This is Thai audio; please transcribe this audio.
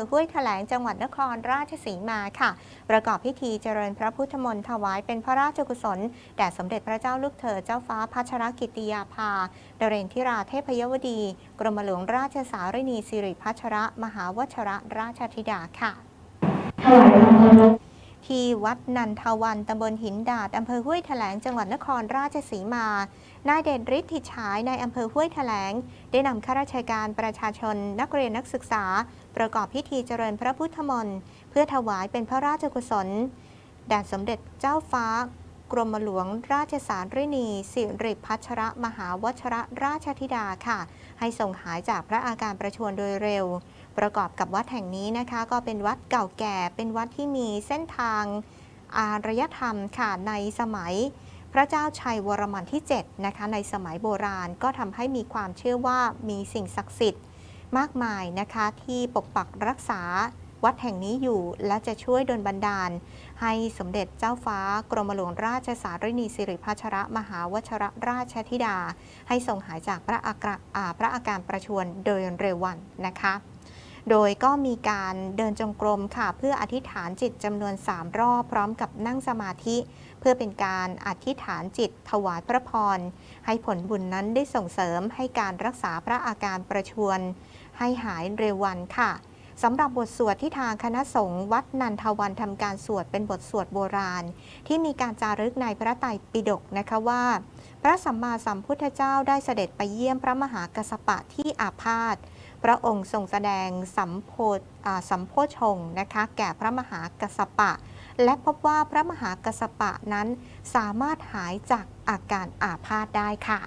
อห้วยแถลงจังหวัดนครราชสีมาค่ะ ประกอบพิธีเจริญพระพุทธมนต์ถวายเป็นพระราชกุศล แด่สมเด็จพระเจ้าลูกเธอเจ้าฟ้าพัชรกิติยาภาดเรนทิราเทพยวดี กรมหลวงราชสารินีสิริพัชรมหาวชรราชธิดาค่ะถวายความเคารพ ที่วัดนันทวันตำบลหินดาดอำเภอห้วยแถลงจังหวัดนครราชสีมา นายเดชฤทธิฉายในอำเภอห้วยแถลง ได้นำข้าราชการประชาชนนักเรียนนักศึกษา ประกอบพิธีเจริญพระพุทธมนต์เพื่อถวายเป็นพระราชกุศลแด่สมเด็จเจ้าฟ้ากรมหลวงราชสารินีสิริพัชรมหาวชระราชธิดาค่ะ ให้ทรงหายจากพระอาการประชวรโดยเร็ว ประกอบกับวัดแห่งนี้นะคะ ก็เป็นวัดเก่าแก่ เป็นวัดที่มีเส้นทางอารยธรรมค่ะในสมัยพระเจ้าชัยวรมันที่7นะคะในสมัยโบราณก็ทำให้มีความเชื่อว่ามีสิ่งศักดิ์สิทธิ์มากมายนะคะที่ปกปักรักษาวัดแห่งนี้อยู่และจะช่วยดลบันดาล ให้สมเด็จเจ้าฟ้ากรมหลวงราชสารินีสิริพัชรมหาวชรราชธิดา ให้ทรงหายจากพระอากาอ่าพระอาการประชวรโดยเร็ววันนะคะ โดยก็มีการเดินจงกรมค่ะ เพื่ออธิษฐานจิตจำนวน 3 รอบพร้อมกับนั่งสมาธิ เพื่อเป็นการอธิษฐานจิตถวายพระพร ให้ผลบุญนั้นได้ส่งเสริมให้การรักษาพระอาการประชวรให้หายเร็ววันค่ะสำหรับบทสวดที่ทางคณะสงฆ์วัดนันทวันทำการสวดเป็นบทสวดโบราณ ที่มีการจารึกในพระไตรปิฎกนะคะว่า พระสัมมาสัมพุทธเจ้าได้เสด็จไปเยี่ยมพระมหากัสสปะที่อาพาธ พระองค์ทรงแสดงสัมโพสัมโพชงนะคะแก่พระมหากัสปะ และพบว่าพระมหากัสสปะนั้นสามารถหายจากอาการอาพาธได้ค่ะ